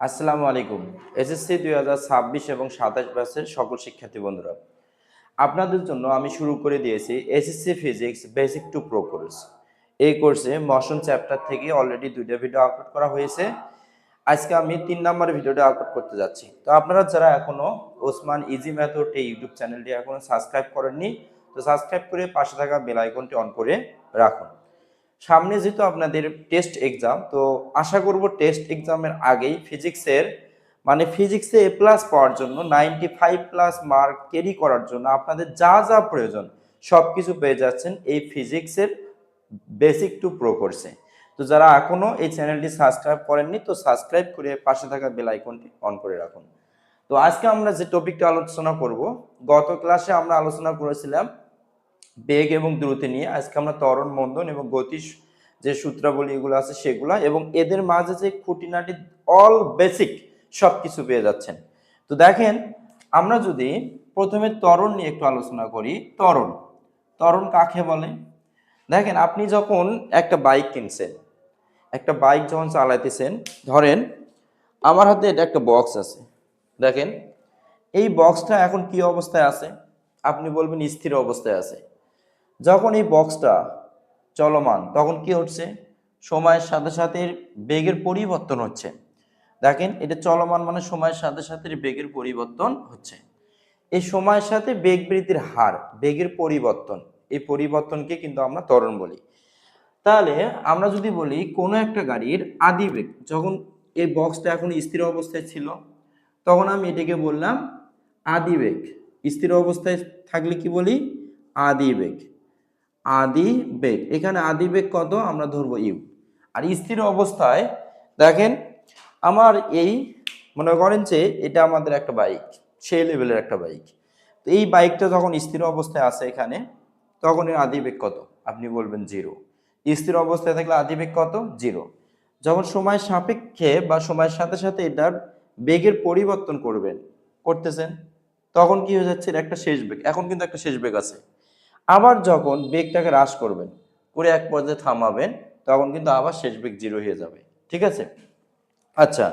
আসসালামু আলাইকুম। এসএসসি দুই হাজার ছাব্বিশ এবং সাতাশ ব্যাচের সকল শিক্ষার্থী বন্ধুরা, আপনাদের জন্য আমি শুরু করে দিয়েছি SSC physics basic to pro course এই কোর্সে মশন চ্যাপ্টার থেকে অলরেডি দুইটা ভিডিও আপলোড করা হয়েছে। আজকে আমি তিন নম্বর ভিডিওটা আপলোড করতে যাচ্ছি। তো আপনারা যারা এখনও ওসমান ইজি মেথড এই ইউটিউব চ্যানেলটি এখনও সাবস্ক্রাইব করেননি, তো সাবস্ক্রাইব করে পাশে থাকা বেল আইকনটি অন করে রাখুন। সামনে যেহেতু আপনাদের টেস্ট এক্সাম তো আশা করব টেস্ট এক্সামের আগেই ফিজিক্সের মানে ফিজিক্সে এ প্লাস পাওয়ার জন্য ninety five plus mark carry করার জন্য আপনাদের যা যা প্রয়োজন সব কিছু পেয়ে যাচ্ছেন এই ফিজিক্সের বেসিক টু প্রো কোর্সে তো যারা এখনও এই চ্যানেলটি সাবস্ক্রাইব করেননি, তো সাবস্ক্রাইব করে পাশে থাকা বেল আইকনটি অন করে রাখুন। তো আজকে আমরা যে টপিকটা আলোচনা করব, গত ক্লাসে আমরা আলোচনা করেছিলাম বেগ এবং দ্রুতি নিয়ে। আজকে আমরা ত্বরণ, মন্দন এবং গতি যে সূত্রাবলী এগুলো আছে সেগুলা এবং এদের মাঝে যে খুঁটিনাটি অল বেসিক সব কিছু পেয়ে যাচ্ছেন। তো দেখেন, আমরা যদি প্রথমে ত্বরণ নিয়ে একটু আলোচনা করি, ত্বরণ। ত্বরণ কাকে বলে? দেখেন, আপনি যখন একটা বাইক কিনছেন, একটা বাইক যখন চালাইতেছেন, ধরেন আমার হাতে এটা একটা বক্স আছে। দেখেন, এই বক্সটা এখন কি অবস্থায় আছে? আপনি বলবেন স্থির অবস্থায় আছে। যখন এই বক্সটা চলমান। তখন কি হচ্ছে? সময়ের সাথে সাথে বেগের পরিবর্তন হচ্ছে। দেখেন, এটা চলমান মানে সময়ের সাথে সাথে বেগের পরিবর্তন হচ্ছে। এই সময়ের সাথে বেগ বৃদ্ধির হার, বেগের পরিবর্তন, এই পরিবর্তনকে কিন্তু আমরা ত্বরণ বলি। তাহলে আমরা যদি বলি, কোনো একটা গাড়ির আদি বেগ, যখন এই বক্সটা এখন স্থির অবস্থায় ছিল, তখন আমি এটাকে বললাম আদি বেগ। স্থির অবস্থায় থাকলে কি বলি? আদি বেগ। আদি বেগ। এখানে আদি বেগ কত? আমরা ধরবো ইউ। আর স্থির অবস্থায় দেখেন, আমার এই মনে করেন যে এটা আমাদের একটা বাইক, সেই লেভেলের একটা বাইক। তো এই বাইকটা যখন স্থির অবস্থায় আছে এখানে, তখন এর আদি বেগ কত? আপনি বলবেন জিরো। স্থির অবস্থায় থাকলে আদি বেগ কত? জিরো। যখন সময়ের সাপেক্ষে বা সময়ের সাথে সাথে এটার বেগের পরিবর্তন করবেন, করতেছেন, তখন কি হয়ে যাচ্ছে? একটা শেষ বেগ। এখন কিন্তু একটা শেষ বেগ আছে। আবার যখন বেগটাকে হ্রাস করবেন, করে এক পর্যায়ে থামাবেন, তখন কিন্তু আবার শেষ বেগ জিরো হয়ে যাবে। ঠিক আছে? আচ্ছা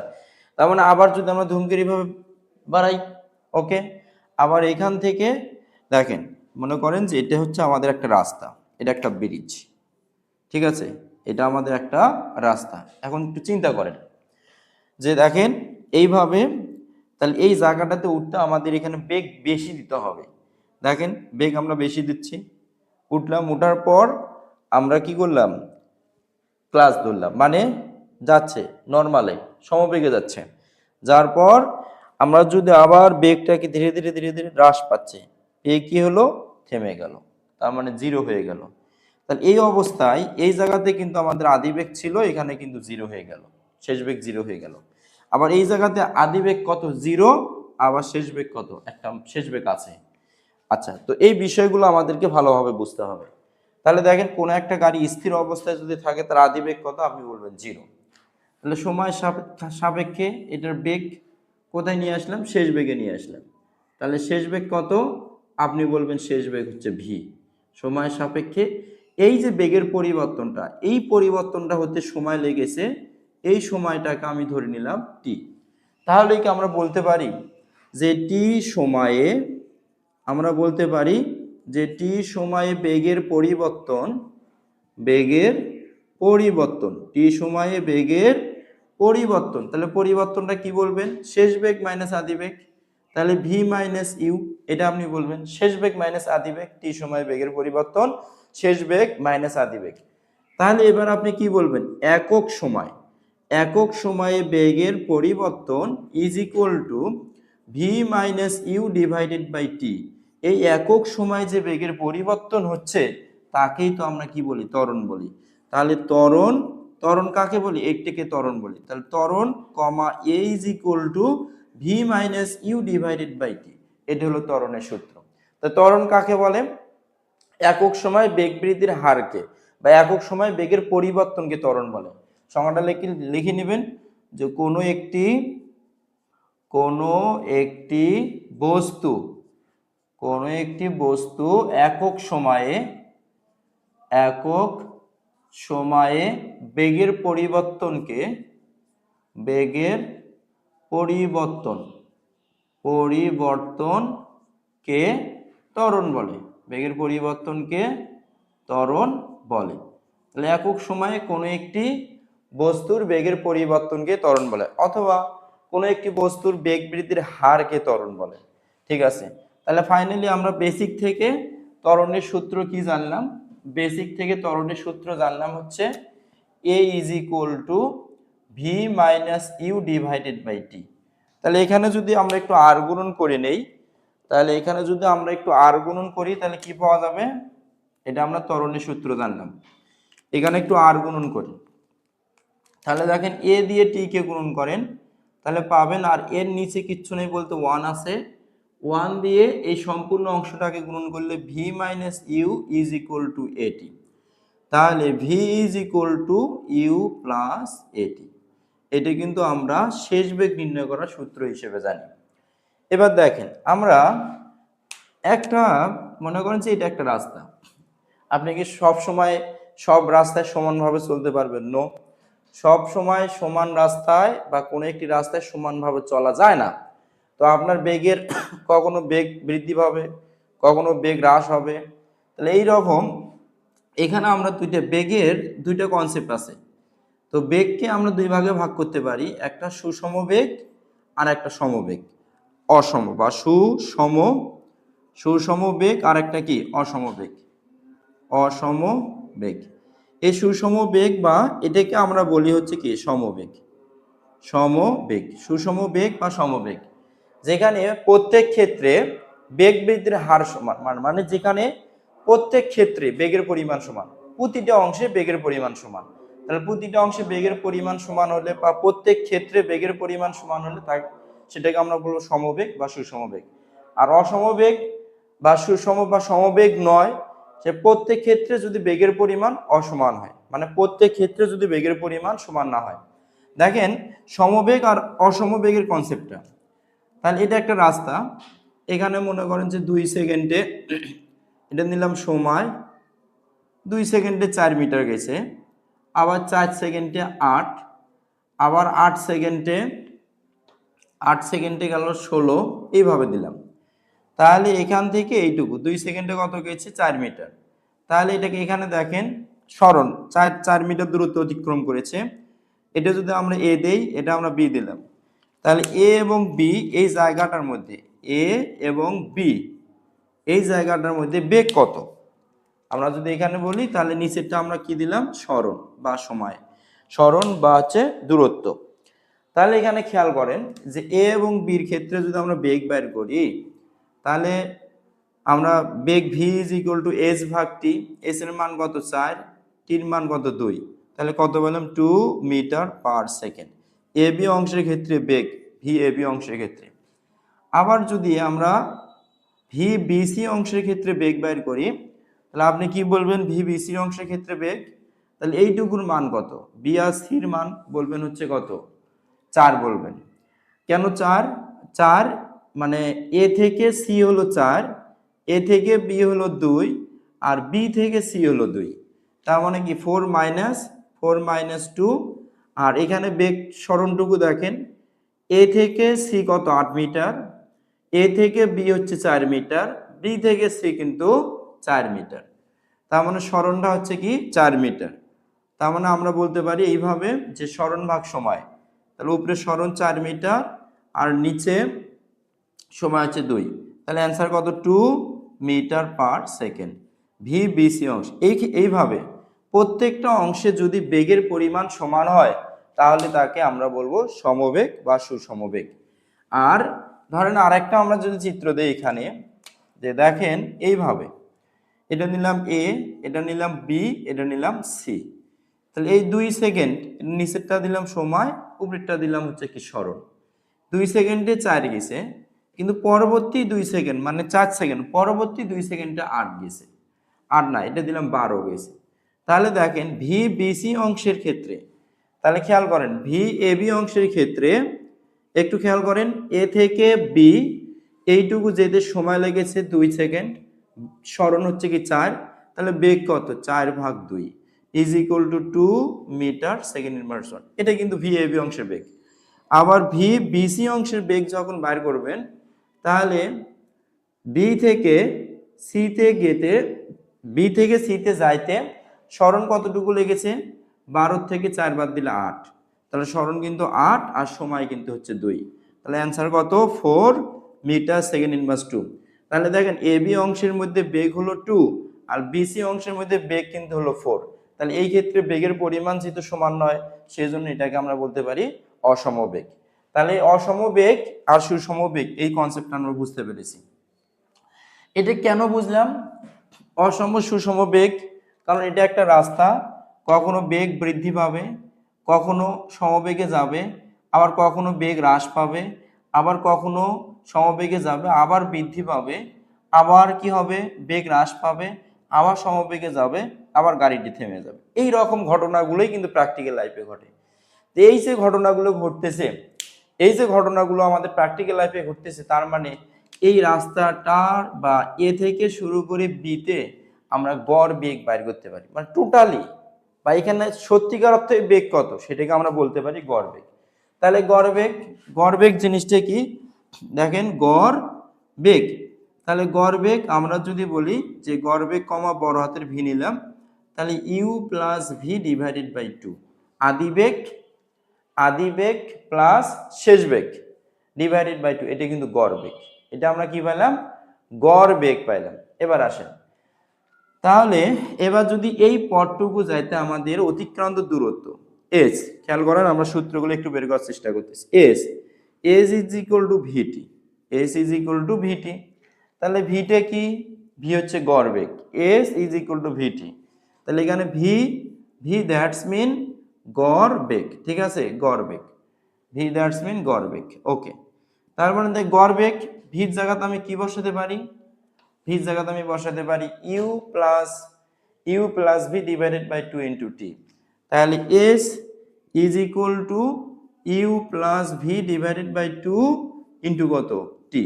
তার মানে আবার যদি আমরা ধূমকেরিভাবে বাড়াই, ওকে? আবার এখান থেকে দেখেন, মনে করেন যে এটা হচ্ছে আমাদের একটা রাস্তা, এটা একটা ব্রিজ ঠিক আছে? এটা আমাদের একটা রাস্তা। এখন একটু চিন্তা করেন, যে দেখেন, এইভাবে তাহলে এই জায়গাটাতে উঠতে আমাদের এখানে বেগ বেশি দিতে হবে। দেখেন বেগ আমরা বেশি দিচ্ছি। উঠলাম, উঠার পর আমরা কি করলাম? ক্লাস ধরলাম মানে যাচ্ছে নর্মালে সমবেগে যাচ্ছে। যার পর আমরা যদি আবার বেগটাকে ধীরে ধীরে ধীরে ধীরে হ্রাস পাচ্ছে বেগ কি হলো? থেমে গেল, তার মানে জিরো হয়ে গেল। তাহলে এই অবস্থায় এই জায়গাতে কিন্তু আমাদের আদি বেগ ছিল, এখানে কিন্তু জিরো হয়ে গেল, শেষ বেগ জিরো হয়ে গেল। আবার এই জায়গাতে আদি বেগ কত? জিরো আবার শেষ বেগ কত? একটা শেষ বেগ আছে। আচ্ছা তো এই বিষয়গুলো আমাদেরকে ভালোভাবে বুঝতে হবে। তাহলে দেখেন, কোনো একটা গাড়ি স্থির অবস্থায় যদি থাকে, তার আদি বেগ কত আপনি বলবেন জিরো তাহলে সময় সাপেক্ষে- এটার বেগ কোথায় নিয়ে আসলাম? শেষ বেগে নিয়ে আসলাম। তাহলে শেষ বেগ কত? আপনি বলবেন শেষ বেগ হচ্ছে ভি সময় সাপেক্ষে এই যে বেগের পরিবর্তনটা, এই পরিবর্তনটা হতে সময় লেগেছে, এই সময়টাকে আমি ধরে নিলাম টি তাহলে কি আমরা বলতে পারি যে টি সময়ে আমরা বলতে পারি যে টি সময়ে বেগের পরিবর্তন বেগের পরিবর্তন টি সময়ে বেগের পরিবর্তন, তাহলে পরিবর্তনটা কি বলবেন? শেষ বেগ মাইনাস আদি বেগ, তাহলে ভি মাইনাস ইউ এটা আপনি বলবেন, শেষ বেগ মাইনাস আদি বেগ টি সময়ে বেগের পরিবর্তন, শেষ বেগ মাইনাস আদি বেগ। তাহলে এবার আপনি কি বলবেন? একক সময়, একক সময়ে বেগের পরিবর্তন is equal to V minus U divided by T এই একক সময় যে বেগের পরিবর্তন হচ্ছে, তাকেই তো আমরা কি বলি? ত্বরণ বলি। তাহলে ত্বরণ ত্বরণ কাকে বলি? একটিকে ত্বরণ বলি। তাহলে ত্বরণ, comma A is equal to V minus U divided by T এটা হলো ত্বরণের সূত্র। তো ত্বরণ কাকে বলে? একক সময় বেগ বৃদ্ধির হারকে বা একক সময় বেগের পরিবর্তনকে ত্বরণ বলে। সংজ্ঞাটা লিখে লিখে নেবেন যে কোনো একটি কোনো একটি বস্তু, কোনো একটি বস্তু একক সময়ে একক সময়ে বেগের পরিবর্তনকে বেগের পরিবর্তন, পরিবর্তনকে ত্বরণ বলে। বেগের পরিবর্তনকে ত্বরণ বলে। তাহলে একক সময়ে কোনো একটি বস্তুর বেগের পরিবর্তনকে ত্বরণ বলে অথবা কোনো একটি বস্তুর বেগ বৃদ্ধির হারকে ত্বরণ বলে। ঠিক আছে? তাহলে ফাইনালি আমরা বেসিক থেকে ত্বরণের সূত্র কি জানলাম? বেসিক থেকে ত্বরণের সূত্র জানলাম হচ্ছে A is equal to V minus U divided by T তাহলে এখানে যদি আমরা একটু আর গুণন করে নেই, তাহলে এখানে যদি আমরা একটু আর গুণন করি, তাহলে কি পাওয়া যাবে? এটা আমরা ত্বরণের সূত্র জানলাম। এখানে একটু আর গুণন করি। তাহলে দেখেন এ দিয়ে টি কে গুণন করেন তাহলে পাবেন আর এর নিচে কিচ্ছু নেই বলতে ওয়ান আছে। ওয়ান দিয়ে এই সম্পূর্ণ অংশটাকে গুণন করলে V minus U is equal to A T তাহলে V is equal to U plus A T A T কিন্তু আমরা শেষ বেগ নির্ণয় করার সূত্র হিসেবে জানি। এবার দেখেন, আমরা একটা মনে করেন যে এটা একটা রাস্তা। আপনি কি সব সময় সব রাস্তায় সমানভাবে চলতে পারবেন? নো সব সময় সমান রাস্তায় বা কোনো একটি রাস্তায় সমানভাবে চলা যায় না। তো আপনার বেগের কখনো বেগ বৃদ্ধি পাবে, কখনো বেগ হ্রাস হবে। তাহলে এই রকম এখানে আমরা দুইটা বেগের দুইটা কনসেপ্ট আছে। তো বেগকে আমরা দুই ভাগে ভাগ করতে পারি, একটা সুষম বেগ আর একটা সমবেগ অসম বা সুষম সুষম বেগ আর একটা কি? অসম বেগ। অসম বেগ। এই সুষম বেগ বা এটাকে আমরা বলি হচ্ছে কি সমবেগ। সমবেগ সুষম বেগ বা সমবেগ। যেখানে প্রত্যেক ক্ষেত্রে বেগ বৃদ্ধির হার সমান, মান- মানে যেখানে প্রত্যেক ক্ষেত্রে বেগের পরিমাণ সমান, প্রতিটা অংশে বেগের পরিমাণ সমান। তাহলে প্রতিটা অংশে বেগের পরিমাণ সমান হলে বা প্রত্যেক ক্ষেত্রে বেগের পরিমাণ সমান হলে তা সেটাকে আমরা বলব সমবেগ বা সুষমবেগ আর অসমবেগ বা সুষম বা সমবেগ নয় সে প্রত্যেক ক্ষেত্রে যদি বেগের পরিমাণ অসমান হয় মানে প্রত্যেক ক্ষেত্রে যদি বেগের পরিমাণ সমান না হয়। দেখেন, সমবেগ আর অসমবেগের কনসেপ্টটা তাহলে এটা একটা রাস্তা। এখানে মনে করেন যে দুই সেকেন্ডে, এটা নিলাম সময়, দুই সেকেন্ডে চার মিটার গেছে, আবার চার সেকেন্ডে আট, আবার আট সেকেন্ডে আট সেকেন্ডে গেল ষোলো, এইভাবে দিলাম। তাহলে এখান থেকে এইটুকু, দুই সেকেন্ডে কত গেছে? চার মিটার। তাহলে এটাকে এখানে দেখেন স্মরণ চার চার মিটার দূরত্ব অতিক্রম করেছে। এটা যদি আমরা এ দেই, এটা আমরা বি দিলাম। তাহলে এ এবং বি এই জায়গাটার মধ্যে এ এবং বি এই জায়গাটার মধ্যে বেগ কত? আমরা যদি এখানে বলি, তাহলে নিচেরটা আমরা কি দিলাম? স্মরণ বা সময়। স্মরণ বা হচ্ছে দূরত্ব। তাহলে এখানে খেয়াল করেন যে এ এবং বির ক্ষেত্রে যদি আমরা বেগ বের করি তাহলে আমরা বেগ V is equal to S ভাগ টি এস এর মান কত চার? টির মান কত দুই? তাহলে কত বললাম two metre per second A B অংশের ক্ষেত্রে বেগ ভি এ বি অংশের ক্ষেত্রে। আবার যদি আমরা ভি বিসি অংশের ক্ষেত্রে বেগ বের করি, তাহলে আপনি কি বলবেন? ভি বিসি অংশের ক্ষেত্রে বেগ? তাহলে এইটুকুর মান কত? বি আর সির মান বলবেন হচ্ছে কত? চার বলবেন। কেন চার? চার মানে এ থেকে সি হলো চার এ থেকে বি হলো দুই, আর বি থেকে সি হলো দুই। তার মানে কি? Four minus four minus two আর এখানে বেগ স্মরণটুকু দেখেন। এ থেকে সি কত? আট মিটার। এ থেকে বি হচ্ছে চার মিটার। বি থেকে সি কিন্তু চার মিটার। তার মানে স্মরণটা হচ্ছে কি? চার মিটার। তার মানে আমরা বলতে পারি এইভাবে যে স্মরণ ভাগ সময়। তাহলে উপরে স্মরণ চার মিটার, আর নিচে সময় হচ্ছে দুই। তাহলে অ্যান্সার কত? Two metre per second V B C অংশ। এই এইভাবে প্রত্যেকটা অংশে যদি বেগের পরিমাণ সমান হয়, তাহলে তাকে আমরা বলব সমবেগ বা সুসমবেগ। আর ধরেন আরেকটা আমরা যদি চিত্র দিই এখানে, যে দেখেন এইভাবে। এটা নিলাম এ এটা নিলাম বি এটা নিলাম সি তাহলে এই দুই সেকেন্ড নিচেরটা দিলাম সময়, উপরেরটা দিলাম হচ্ছে কি স্মরণ। দুই সেকেন্ডে চার গেছে। কিন্তু পরবর্তী দুই সেকেন্ড মানে চার সেকেন্ড, পরবর্তী দুই সেকেন্ডে আট গেছে। আট না, এটা দিলাম বারো গেছে। তাহলে দেখেন ভি বিসি অংশের ক্ষেত্রে, তাহলে খেয়াল করেন ভি এ বি অংশের ক্ষেত্রে, একটু খেয়াল করেন এ থেকে বি এইটুকু যেতে সময় লেগেছে দুই সেকেন্ড, স্মরণ হচ্ছে কি চার, তাহলে বেগ কত? চার ভাগ দুই is equal to two metre second inversion এটা কিন্তু ভি এ বি অংশের বেগ। আবার ভি বিসি অংশের বেগ যখন বাইর করবেন তাহলে বি থেকে সিতে গেতে বি থেকে সিতে যাইতে স্মরণ কতটুকু লেগেছে? বারো থেকে চার বাদ দিলে আট। তাহলে স্মরণ কিন্তু আট আর সময় কিন্তু হচ্ছে দুই। তাহলে অ্যান্সার কত? Four metre second inverse two তাহলে দেখেন এ বি অংশের মধ্যে বেগ হলো টু আর বিসি অংশের মধ্যে বেগ কিন্তু হলো ফোর তাহলে এই ক্ষেত্রে বেগের পরিমাণ যেহেতু সমান নয় সেই জন্য এটাকে আমরা বলতে পারি অসম বেগ তাহলে এই অসম বেগ আর সুষম বেগ এই কনসেপ্টটা আমরা বুঝতে পেরেছি। এটা কেন বুঝলাম? অসম সুষম বেগ কারণ এটা একটা রাস্তা। কখনো বেগ বৃদ্ধি পাবে, কখনো সমবেগে যাবে, আবার কখনো বেগ হ্রাস পাবে, আবার কখনো সমবেগে যাবে, আবার বৃদ্ধি পাবে, আবার কি হবে? বেগ হ্রাস পাবে, আবার সমবেগে যাবে, আবার গাড়িটি থেমে যাবে। এই রকম ঘটনাগুলোই কিন্তু প্র্যাকটিক্যাল লাইফে ঘটে। তো এই যে ঘটনাগুলো ঘটতেছে এই যে ঘটনাগুলো আমাদের প্র্যাকটিক্যাল লাইফে ঘটতেছে, তার মানে এই রাস্তাটার বা এ থেকে শুরু করে বিতে আমরা গড় বেগ বাইর করতে পারি। মানে টোটালি বা এখানে সত্যিকার অর্থে বেগ কত, সেটাকে আমরা বলতে পারি গড় বেগ। তাহলে গড় বেগ গড় বেগ জিনিসটা কি? দেখেন, গড় বেগ। তাহলে গড় বেগ আমরা যদি বলি যে গড় বেগ কমা বড় হাতের ভি নিলাম, তাহলে U plus V divided by two আদি বেগ আদি বেগ প্লাস শেষ বেগ ডিভাইডেড বাই টু এটা কিন্তু গড় বেগ। এটা আমরা কি পাইলাম? গড় বেগ পাইলাম। এবার আসেন। তাহলে এবার যদি এই পথটুকু যাইতে আমাদের অতিক্রান্ত দূরত্ব এস খেয়াল করেন আমরা সূত্রগুলো একটু বের করার চেষ্টা করতেছি। S S is equal to V T S is equal to V T তাহলে ভিটে কি? ভি হচ্ছে গড় বেগ। S is equal to V T তাহলে এখানে ভি ভি দ্যাটস মিন গড় বেগ ঠিক আছে? গড় বেগ ভি দ্যাটস মিন গড় বেগ ওকে তার মানে দেখ গড় বেগ ভির জায়গাতে আমি কি বসাতে পারি? ভির জায়গাতে আমি বসাতে পারি U plus U plus V divided by two into T তাহলে S is equal to U plus V divided by two into কত? টি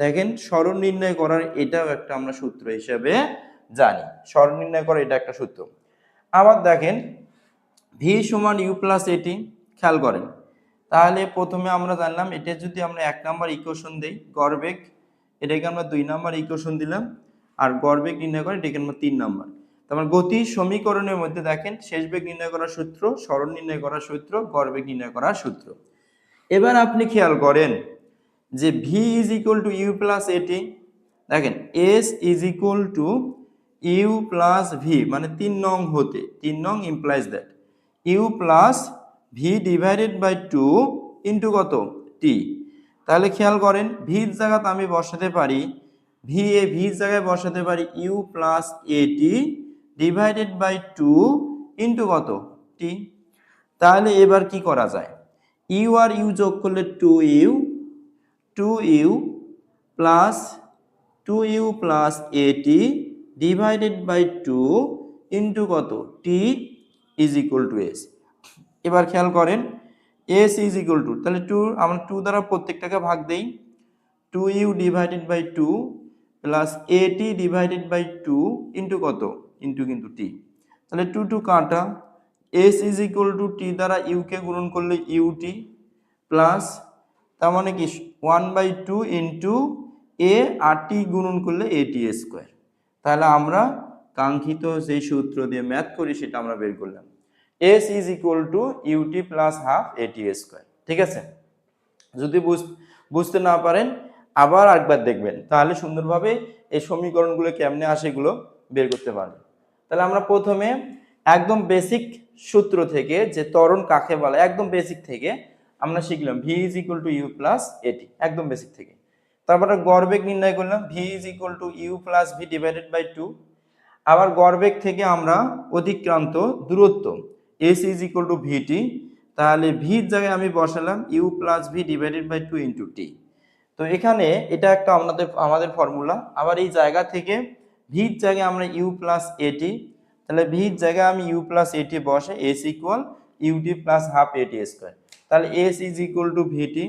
দেখেন স্মরণ নির্ণয় করার এটাও একটা আমরা সূত্র হিসেবে জানি। স্মরণ নির্ণয় করার এটা একটা সূত্র। আবার দেখেন ভি সমান ইউ প্লাস এটি খেয়াল করেন। তাহলে প্রথমে আমরা জানলাম, এটা যদি আমরা এক নাম্বার ইকুয়েশন দেই, গড়বেগ, এটাকে আমরা দুই নাম্বার ইকুয়েশন দিলাম, আর গড়বেগ নির্ণয় করে এটাকে আমরা তিন নাম্বার। তারপর গতি সমীকরণের মধ্যে দেখেন, শেষ বেগ নির্ণয় করার সূত্র, স্মরণ নির্ণয় করার সূত্র, গড়বেগ নির্ণয় করার সূত্র। এবার আপনি খেয়াল করেন যে V is equal to U plus A T দেখেন S is equal to U plus V মানে তিন নং হতে, তিন নং implies that U plus V divided by two into কত? টি তাহলে খেয়াল করেন ভির জায়গাতে আমি বসাতে পারি ভি এ ভির জায়গায় বসাতে পারি U plus A T divided by two into কত? টি তাহলে এবার কি করা যায়? ইউ আর ইউ যোগ করলে two U two U plus two U plus A T divided by two into কত? T is equal to S এবার খেয়াল করেন এস ইজ ইকুয়াল টু তাহলে টু আমরা টু দ্বারা প্রত্যেকটাকে ভাগ দেই। Two U divided by two plus A T divided by two into কত? ইন্টু কিন্তু টি তাহলে টু টু কাটা। S is equal to T দ্বারা ইউকে গুণন করলে ইউটি প্লাস তার মানে কি one by two into A আর টি গুণন করলে এ টি স্কোয়ার তাহলে আমরা কাঙ্ক্ষিত যেই সূত্র দিয়ে ম্যাথ করি সেটা আমরা বের করলাম। S is equal to U T plus half A T square ঠিক আছে? যদি বুঝ- বুঝতে না পারেন, আবার একবার দেখবেন। তাহলে সুন্দরভাবে এই সমীকরণগুলো কেমনে আসে এগুলো বের করতে পারবেন। তাহলে আমরা প্রথমে একদম বেসিক সূত্র থেকে যে ত্বরণ কাকে বলে, একদম বেসিক থেকে আমরা শিখলাম V is equal to U plus এটি একদম বেসিক থেকে। তারপরে গড়বেগ নির্ণয় করলাম V is equal to U plus V divided by two আবার গড়বেগ থেকে আমরা অতিক্রান্ত দূরত্ব S is equal to VT তাহলে ভির জায়গায় আমি বসালাম U plus V divided by two into T তো এখানে এটা একটা আমাদের আমাদের ফর্মুলা আবার এই জায়গা থেকে ভির জায়গায় আমরা ইউ প্লাস এটি তাহলে ভির জায়গায় আমি ইউ প্লাস এটি বসে S equal U T plus half A T square তাহলে S is equal to V T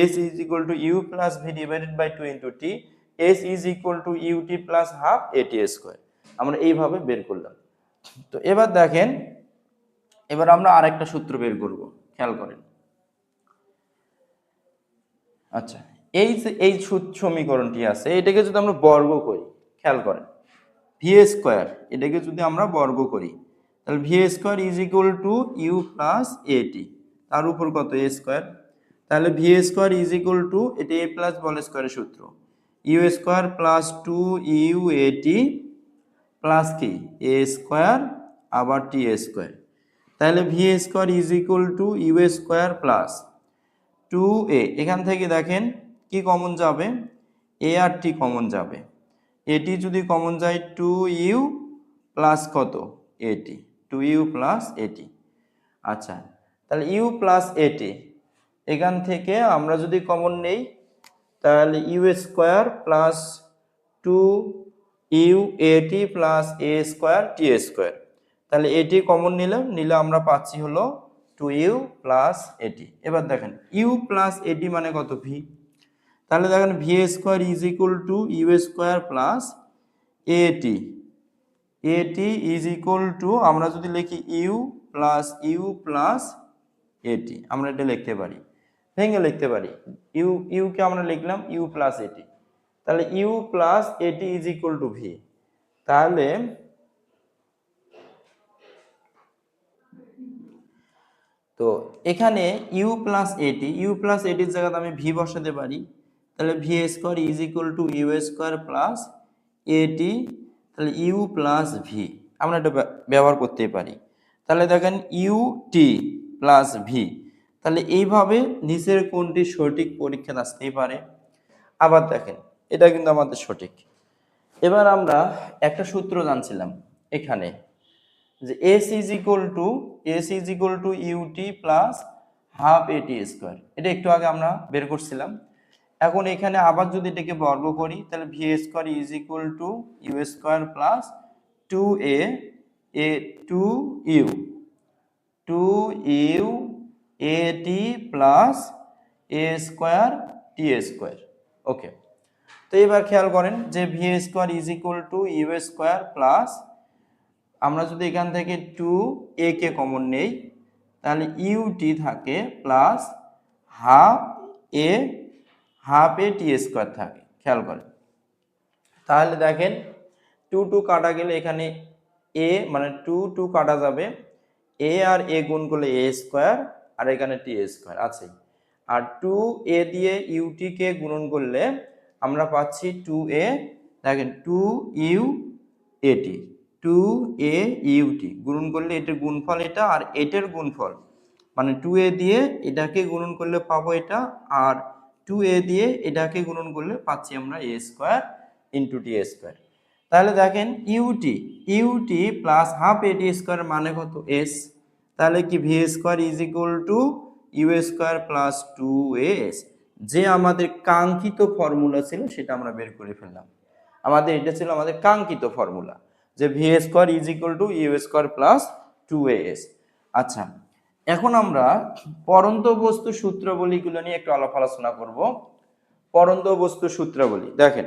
S is equal to U plus V divided by two into T S is equal to U T plus half A T square আমরা এইভাবে বের করলাম। তো এবার দেখেন, এবার আমরা আরেকটা সূত্র বের করব, খেয়াল করেন। আচ্ছা এই এই সমীকরণটি আছে, এটাকে যদি আমরা বর্গ করি, খেয়াল করেন ভি স্কোয়ার এটাকে যদি আমরা বর্গ করি, তাহলে V square is equal to U plus A T তার উপর কত এ স্কোয়ার তাহলে V square is equal to এটা এ প্লাস বল স্কোয়ারের সূত্র U square plus two U A T plus কি? এ স্কোয়ার আবার টি স্কোয়ার। তাহলে V square is equal to U square plus two A. এখান থেকে দেখেন কি কমন যাবে? এ আর টি কমন যাবে। এটি যদি কমন যায় টু ইউ প্লাস কত? এটি টু। ইউ প্লাস এটি আচ্ছা তাহলে ইউ প্লাস এটি এখান থেকে আমরা যদি কমন নেই, তাহলে U square plus two U A T plus A square T square তাহলে এটি কমন নিলাম, নিলে আমরা পাচ্ছি হলো টু ইউ প্লাস এটি এবার দেখেন ইউ প্লাস এটি মানে কত ভি তাহলে দেখেন V square is equal to U square plus A T A T is equal to আমরা যদি লিখি ইউ প্লাস ইউ প্লাস এটি আমরা এটা লিখতে পারি। ভেঙে লিখতে পারি। ইউ ইউকে আমরা লিখলাম ইউ প্লাস এটি তাহলে U plus A T is equal to V তাহলে তো এখানে U plus A T U plus এটির জায়গাতে আমি ভি বসাতে পারি। তাহলে V square is equal to U square plus A T তাহলে ইউ প্লাস ভি আমরা এটা ব্যবহার করতেই পারি। তাহলে দেখেন ইউ টি প্লাস ভি তাহলে এইভাবে নিচের কোনটি সঠিক পরীক্ষা আসতেই পারে। আবার দেখেন এটা কিন্তু আমাদের সঠিক। এবার আমরা একটা সূত্র জানছিলাম এখানে যে S is equal to S is equal to U T plus half A T square এটা একটু আগে আমরা বের করছিলাম। এখন এখানে আবার যদি এটাকে বর্গ করি, তাহলে V A square is equal to U square plus two A A two U two U A T plus A square T square okay তো এবার খেয়াল করেন যে V square is equal to U square plus আমরা যদি এখান থেকে two এ কে common নেই, তাহলে ইউটি থাকে plus half A half A T square থাকে, খেয়াল করেন। তাহলে দেখেন টু টু কাটা গেলে এখানে এ মানে টু টু কাটা যাবে এ আর এ গুণ করলে এ স্কোয়ার আর এখানে টি স্কোয়ার আছে আর টু এ দিয়ে ইউটি কে গুণন করলে আমরা পাচ্ছি টু এ দেখেন two U A T two A U T গুণন করলে এটার গুণফল এটা আর এটার গুণফল। মানে টু এ দিয়ে এটাকে গুণন করলে পাবো এটা, আর টু এ দিয়ে এটাকে গুণন করলে পাচ্ছি আমরা A square into T square তাহলে দেখেন U T U T plus half A T square মানে কত? এস তাহলে কি V square is equal to U square plus two A S যে আমাদের কাঙ্ক্ষিত ফর্মুলা ছিল সেটা আমরা বের করে ফেললাম। আমাদের এটা ছিল আমাদের কাঙ্ক্ষিত ফর্মুলা, যে V square is equal to U square plus two S আচ্ছা এখন আমরা পরন্ত বস্তু সূত্রাবলীগুলো নিয়ে একটু আলাপ আলোচনা করব। পরন্ত বস্তু সূত্রাবলী, দেখেন,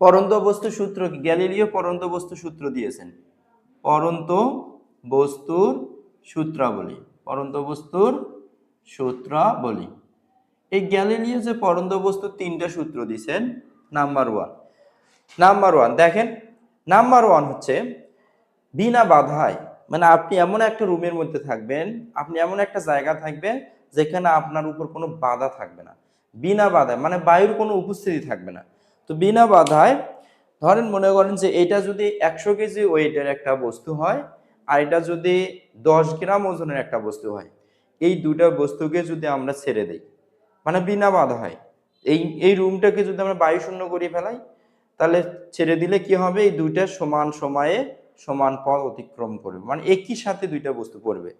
পরন্ত বস্তু সূত্র গ্যালিলিও পরন্ত বস্তু সূত্র দিয়েছেন। পরন্ত বস্তুর সূত্রাবলী, পরন্ত বস্তুর সূত্রাবলী। এই গ্যালিলিও যে পরন্ত বস্তু তিনটা সূত্র দিছেন নাম্বার ওয়ান নাম্বার ওয়ান দেখেন নাম্বার ওয়ান হচ্ছে বিনা বাধায় মানে আপনি এমন একটা রুমের মধ্যে থাকবেন, আপনি এমন একটা জায়গা থাকবেন যেখানে আপনার উপর কোনো বাধা থাকবে না। বিনা বাধায় মানে বায়ুর কোনো উপস্থিতি থাকবে না। তো বিনা বাধায়, ধরেন মনে করেন যে এটা যদি একশো কেজি ওয়েটের একটা বস্তু হয়, আর এটা যদি দশ গ্রাম ওজনের একটা বস্তু হয়, এই দুটা বস্তুকে যদি আমরা ছেড়ে দেই মানে বিনা বাধা হয়। এই এই রুমটাকে যদি আমরা বায়ু শূন্য করে ফেলাই, তাহলে ছেড়ে দিলে কি হবে? এই দুইটা সমান সময়ে সমান পথ অতিক্রম করবে। মানে একই সাথে দুইটা বস্তু পড়বে।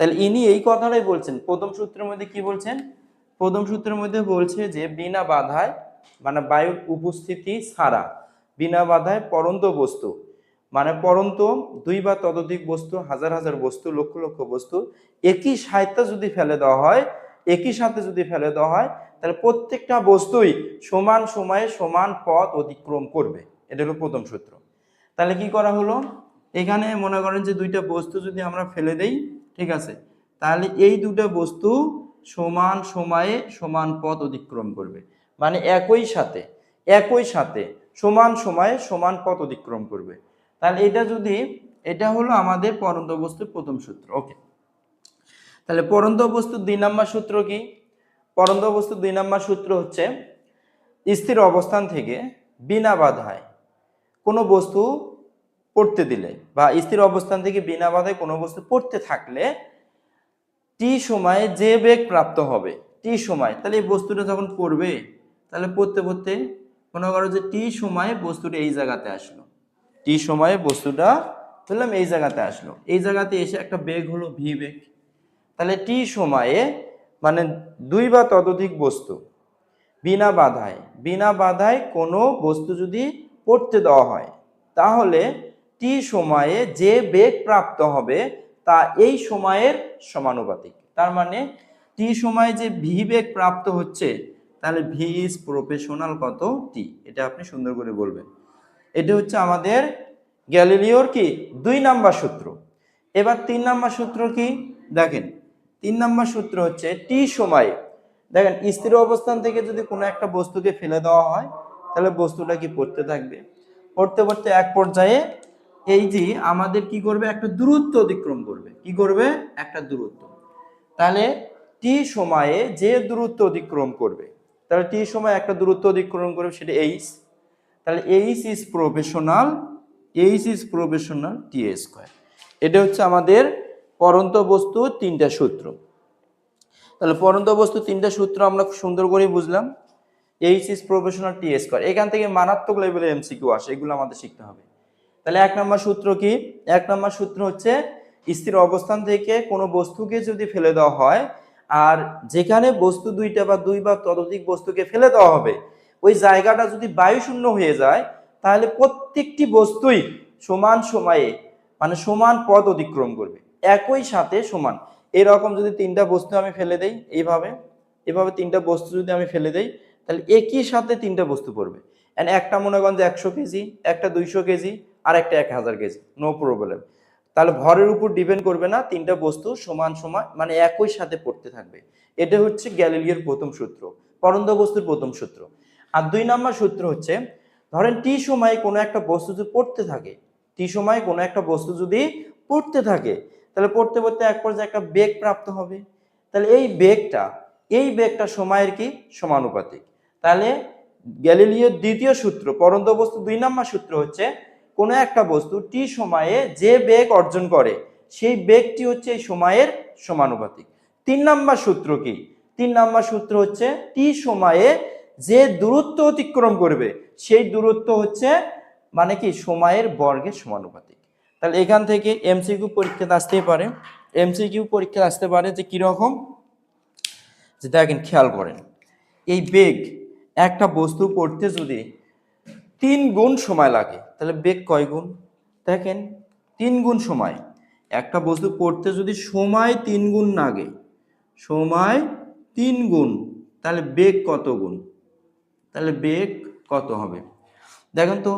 তাহলে ইনি এই কথাটাই বলছেন। প্রথম সূত্রের মধ্যে কি বলছেন? প্রথম সূত্রের মধ্যে বলছে যে বিনা বাধায় মানে বায়ুর উপস্থিতি ছাড়া, বিনা বাধায় পরন্ত বস্তু মানে পরন্ত দুই বা ততোধিক বস্তু, হাজার হাজার বস্তু, লক্ষ লক্ষ বস্তু, একই সাহিত্য যদি ফেলে দেওয়া হয় একই সাথে যদি ফেলে দেওয়া হয়, তাহলে প্রত্যেকটা বস্তুই সমান সময়ে সমান পথ অতিক্রম করবে। এটা হলো প্রথম সূত্র। তাহলে কি করা হলো? এখানে মনে করেন যে দুইটা বস্তু যদি আমরা ফেলে দেই, ঠিক আছে? তাহলে এই দুটো বস্তু সমান সময়ে সমান পথ অতিক্রম করবে। মানে একই সাথে একই সাথে সমান সময়ে সমান পথ অতিক্রম করবে। তাহলে এটা যদি, এটা হলো আমাদের পরন্ত বস্তুর প্রথম সূত্র। ওকে তাহলে পরন্ত বস্তুর দুই নাম্বার সূত্র কি? পরন্ত বস্তুর দুই নাম্বার সূত্র হচ্ছে স্থির অবস্থান থেকে বিনা বাধায় কোনো বস্তু পড়তে দিলে বা স্থির অবস্থান থেকে বিনা বাধায় কোনো বস্তু পড়তে থাকলে টি সময়ে যে বেগ প্রাপ্ত হবে টি সময়, তাহলে এই বস্তুটা যখন পড়বে, তাহলে পড়তে পড়তে মনে করো যে টি সময়ে বস্তুটা এই জায়গাতে আসলো। টি সময়ে বস্তুটা, ধরলাম এই জায়গাতে আসলো। এই জায়গাতে এসে একটা বেগ হলো ভি বেগ। তাহলে টি সময়ে মানে দুই বা ততোধিক বস্তু, বিনা বাধায় বিনা বাধায় কোনো বস্তু যদি পড়তে দেওয়া হয়, তাহলে টি সময়ে যে বেগ প্রাপ্ত হবে তা এই সময়ের সমানুপাতিক। তার মানে টি সময়ে যে ভি বেগ প্রাপ্ত হচ্ছে, তাহলে ভি ইজ প্রফেশনাল কত টি এটা আপনি সুন্দর করে বলবেন। এটা হচ্ছে আমাদের গ্যালিলিওর কি? দুই নাম্বার সূত্র। এবার তিন নাম্বার সূত্র কি? দেখেন তিন নাম্বার সূত্র হচ্ছে টি সময়ে। দেখেন, স্থির অবস্থান থেকে যদি কোনো একটা বস্তুকে ফেলে দেওয়া হয়, তাহলে বস্তুটা কি পড়তে থাকবে? পড়তে পড়তে এক পর্যায়ে এই যে আমাদের কি করবে? একটা দূরত্ব অতিক্রম করবে। কি করবে? একটা দূরত্ব। তাহলে টি সময়ে যে দূরত্ব অতিক্রম করবে, তাহলে টি সময়ে একটা দূরত্ব অতিক্রম করবে সেটা এইচ তাহলে H is proportional H is proportional T square এটা হচ্ছে আমাদের পরন্ত বস্তু তিনটা সূত্র। তাহলে পরন্ত বস্তু তিনটা সূত্র আমরা সুন্দর করে বুঝলাম। H is proportional T square এখান থেকে মারাত্মক লেভেলের এমসিকিউ আসে, এগুলো আমাদের শিখতে হবে। তাহলে এক নম্বর সূত্র কি? এক নম্বর সূত্র হচ্ছে স্থির অবস্থান থেকে কোনো বস্তুকে যদি ফেলে দেওয়া হয়, আর যেখানে বস্তু দুইটা বা দুই বা ততোধিক বস্তুকে ফেলে দেওয়া হবে, ওই জায়গাটা যদি বায়ুশূন্য হয়ে যায়, তাহলে প্রত্যেকটি বস্তুই সমান সময়ে মানে সমান পথ অতিক্রম করবে। একই সাথে সমান। এরকম যদি তিনটা বস্তু আমি ফেলে দেই, এইভাবে, এভাবে তিনটা বস্তু যদি আমি ফেলে দেই, তাহলে একই সাথে তিনটা বস্তু পড়বে। And একটা মনে করেন যে একশো কেজি, একটা দুইশো কেজি, আর একটা এক হাজার কেজি নো প্রবলেম তাহলে ভরের উপর ডিপেন্ড করবে না, তিনটা বস্তু সমান সমান মানে একই সাথে পড়তে থাকবে। এটা হচ্ছে গ্যালিলিওর প্রথম সূত্র পরন্ত বস্তুর প্রথম সূত্র। আর দুই নম্বর সূত্র হচ্ছে, ধরেন টি সময়ে কোনো একটা বস্তু যদি পড়তে থাকে টি সময়ে কোনো একটা বস্তু যদি পড়তে থাকে তাহলে পড়তে পড়তে এক পর্যায়ে একটা বেগ প্রাপ্ত হবে। তাহলে এই বেগটা এই বেগটা সময়ের কি? সমানুপাতিক। তাহলে গ্যালিলিওর দ্বিতীয় সূত্র, পরন্ত বস্তু দুই নম্বর সূত্র হচ্ছে, কোনো একটা বস্তু টি সময়ে যে বেগ অর্জন করে, সেই বেগটি হচ্ছে এই সময়ের সমানুপাতিক। তিন নম্বর সূত্র কি? তিন নম্বর সূত্র হচ্ছে টি সময়ে যে দূরত্ব অতিক্রম করবে, সেই দূরত্ব হচ্ছে মানে কি? সময়ের বর্গের সমানুপাতিক। তাহলে এখান থেকে এমসিকিউ পরীক্ষাতে আসতেই পারে। এমসিকিউ পরীক্ষা আসতে পারে যে কীরকম? যে দেখেন, খেয়াল করেন, এই বেগ একটা বস্তু পড়তে যদি তিন গুণ সময় লাগে, তাহলে বেগ কয় গুণ? দেখেন, তিন গুণ সময়। একটা বস্তু পড়তে যদি সময় তিন গুণ লাগে, সময় তিন গুণ, তাহলে বেগ কত গুণ? তাহলে বেগ কত হবে? দেখেন তো